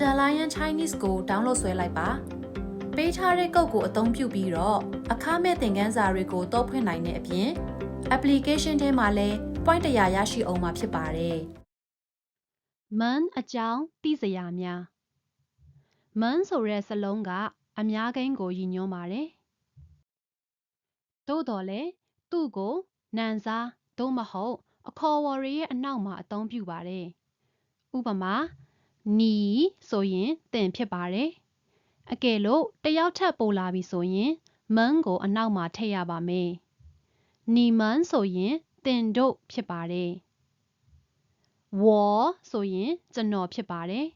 Mandalorian Chinese ကို download ဆွဲလိုက်ပါပေးထားတဲ့ကုတ်ကိုအသုံးပြုပြီးတော့အခမဲ့သင်ခန်းစာတွေကိုတောက်ဖွင့်နိုင်တဲ့အပြင် application ထဲမှာလည်း point တရာရရှိအောင်မှာဖြစ်ပါတယ်မန်အကြောင်းသိစရာများမန်ဆိုတဲ့စလုံးကအများကိန်းကိုရည်ညွှန်းပါတယ်သို့တော်လည်းသူ့ကိုနန်စားသို့မဟုတ်အခေါ်အဝေါ်တွေရဲ့အနောက်မှာအသုံးပြုပါတယ်ဥပမာ နီဆိုရင်တင်ဖြစ်ပါတယ်အကယ်လို့တစ်ယောက်ထပ်ပိုလာပြီဆိုရင်မန်ကိုအနောက်မှာထည့်ရပါမယ်နီမန်ဆိုရင်တင်တို့ဖြစ်ပါတယ်ဝေါ်ဆိုရင်ကျွန်တော်ဖြစ်ပါတယ်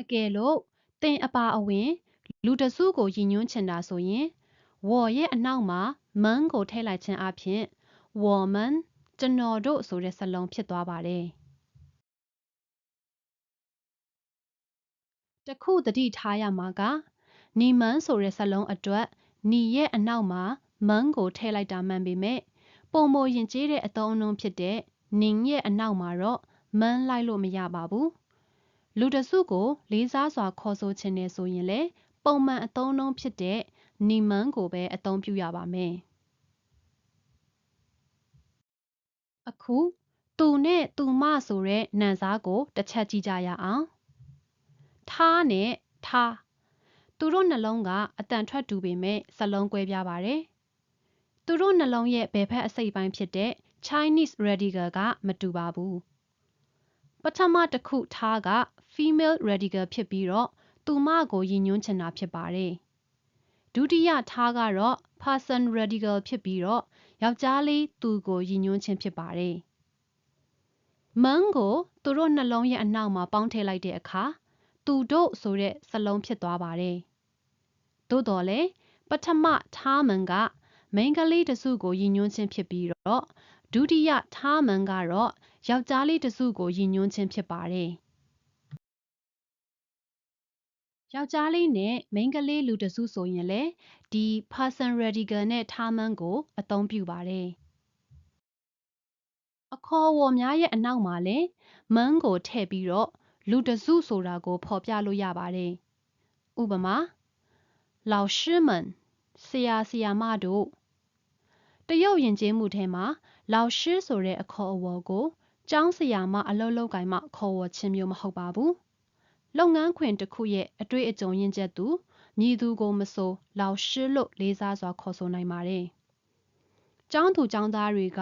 အကယ်လို့တင်အပါအဝင်လူတစ်စုကိုရည်ညွှန်းချင်တာဆိုရင်ဝေါ်ရဲ့အနောက်မှာမန်ကိုထည့်လိုက်ခြင်းအပြင်ဝေါ်မန်ကျွန်တော်တို့ဆိုတဲ့စလုံးဖြစ်သွားပါတယ် တခုသတိထားရမှာကနီမန်ဆိုတဲ့စလုံးအတွက်နီရဲ့အနောက်မှာမန်ကိုထည့်လိုက်တာမှန်ပေမဲ့ပုံမရင်ကျေးတဲ့အသုံးအနှုန်းဖြစ်တဲ့နင်းရဲ့အနောက်မှာတော့မန်းလိုက်လို့မရပါဘူးလူတစုကို လေးစားစွာခေါ်ဆိုခြင်းနဲ့ဆိုရင်လေပုံမှန်အသုံးအနှုန်းဖြစ်တဲ့နီမန်းကိုပဲအသုံးပြုရပါမယ်အခုသူနဲ့သူမဆိုတဲ့နံစားကိုတစ်ချက်ကြည့်ကြရအောင် ထားနဲ့ထားသူတို့နှလုံးကအတန်ထွက်တူပေမဲ့စလုံးကွဲပြားပါတယ်သူတို့နှလုံးရဲ့ဘယ်ဖက်အစိတ်ပိုင်းဖြစ်တဲ့ Chinese radical ကမတူပါဘူးပထမတစ်ခုထားက female radical ဖြစ်ပြီးတော့သူမကိုရည်ညွှန်းချင်တာဖြစ်ပါတယ်ဒုတိယထားကတော့ person radical ဖြစ်ပြီးတော့ယောက်ျားလေးသူကိုရည်ညွှန်းခြင်းဖြစ်ပါတယ်မန်းကိုသူတို့နှလုံးရဲ့အနောက်မှာပေါင်းထည့်လိုက်တဲ့အခါ သူတို့ဆိုတဲ့စလုံးဖြစ်သွားပါတယ်သို့တော်လည်းပထမထားမန်ကမိန်းကလေးတစ်စုကိုရည်ညွှန်းခြင်းဖြစ်ပြီးတော့ဒုတိယထားမန်ကတော့ယောက်ျားလေးတစ်စုကိုရည်ညွှန်းခြင်းဖြစ်ပါတယ်ယောက်ျားလေးနဲ့မိန်းကလေးလူတစ်စုဆိုရင်လည်းဒီ person radical နဲ့ထားမန်းကိုအသုံးပြုပါတယ်အခေါ်အဝေါ်များရဲ့အနောက်မှာလည်းမန်းကိုထည့်ပြီးတော့ လူတစ်စုဆိုတာကိုဖော်ပြလို့ရပါတယ်ဥပမာ老师们ဆရာဆရာမတို့တရုတ်ယဉ်ကျေးမှုထဲမှာ老师ဆိုတဲ့အခေါ်အဝေါ်ကိုကျောင်းဆရာမအလုပ်လုပ်ကိုင်မှခေါ်ဝေါ်ခြင်းမျိုးမဟုတ်ပါဘူးလုပ်ငန်းခွင်တစ်ခုရဲ့အတွေ့အကြုံရင့်ကျက်သူမည်သူကိုမဆို老师လို့လေးစားစွာခေါ်ဆိုနိုင်ပါတယ်ကျောင်းသူကျောင်းသားတွေက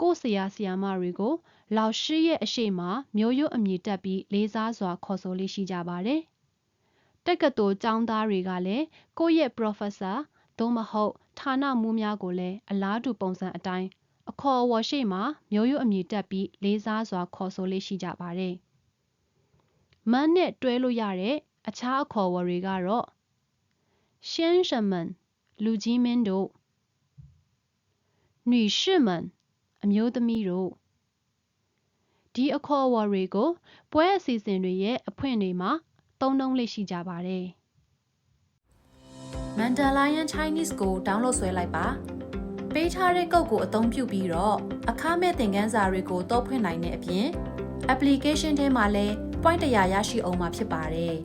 ကိုယ့်ဆရာဆရာမတွေကို 老师ရဲ့အရှိမမျိုးရိုးအမည်တက်ပြီးလေးစားစွာခေါ်ဆိုလေးရှိကြပါတယ်တက္ကသိုလ်ကျောင်းသားတွေကလည်းကိုယ့်ရဲ့ professor သို့မဟုတ်ဌာနမှူးများကိုလည်းအလားတူပုံစံအတိုင်းအခေါ်အဝေါ်ရှိမှမျိုးရိုးအမည်တက်ပြီးလေးစားစွာခေါ်ဆိုလေးရှိကြပါတယ်။မန်းနဲ့တွဲလို့ရတဲ့အခြားအခေါ်အဝေါ်တွေကတော့先生们လူကြီးမင်းတို့女士们အမျိုးသမီးတို့ ဒီအခေါ်အဝေါ်တွေကို ပွဲအစီအစဉ်တွေရဲ့အဖွင့်တွေမှာ သုံးနှုန်းလေးရှိကြပါတယ်။ Mandalorian Chinese ကို download ဆွဲလိုက်ပါပေးထားတဲ့ကုတ်ကိုအသုံးပြုပြီးတော့အခမဲ့သင်ခန်းစာတွေကိုတောက်ဖွင့်နိုင်တဲ့အပြင် application ထဲမှာလည်း point တရာရရှိအောင်မှာဖြစ်ပါတယ်